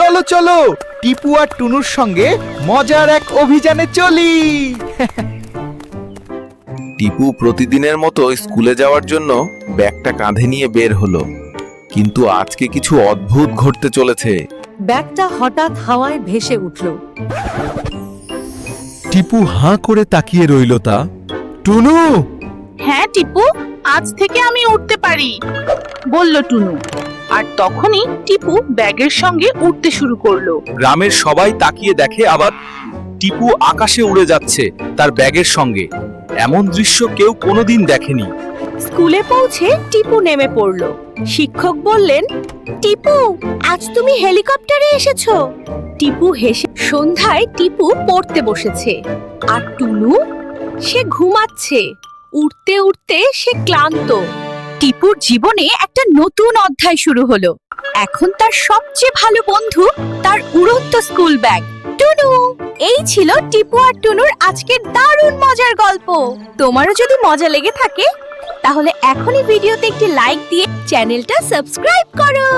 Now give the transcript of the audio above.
চলো চলো। টিপু আর টুনুর সঙ্গে মজার এক অভিযানে চলি। টিপু প্রতিদিনের মতো স্কুলে যাওয়ার জন্য ব্যাগটা কাঁধে নিয়ে বের হলো। কিন্তু আজকে কিছু অদ্ভুত ঘটতে চলেছে। ব্যাগটা হঠাৎ হাওয়ায় ভেসে উঠল। টিপু হাঁ করে তাকিয়ে রইল তা। টুনু! হ্যাঁ টিপু আজ থেকে আমি উঠতে পারি। বলল টুনু। আর তখনই টিপু ব্যাগের সঙ্গে উঠতে শুরু করল। গ্রামের সবাই তাকিয়ে দেখে আবার টিপু আকাশে উড়ে যাচ্ছে তার ব্যাগের সঙ্গে। এমন দৃশ্য কেউ কোনোদিন দেখেনি। স্কুলে পৌঁছে টিপু নেমে পড়ল। শিক্ষক বললেন টিপু আজ তুমি হেলিকপ্টারে এসেছ? টিপু হেসে সন্ধ্যায় টিপু পড়তে বসেছে। আর টুনু সে ঘুমাচ্ছে। উঠতে উঠতে সে ক্লান্ত। টিপুর জীবনে একটা নতুন অধ্যায় শুরু হলো। এখন তার সবচেয়ে ভালো বন্ধু তার উড়ন্ত স্কুল ব্যাগ। টুনু, এই ছিল টিপু আর টুনুর আজকের দারুণ মজার গল্প। তোমারও যদি মজা লেগে থাকে, তাহলে এখনই ভিডিওতে একটি লাইক দিয়ে চ্যানেলটা সাবস্ক্রাইব করো।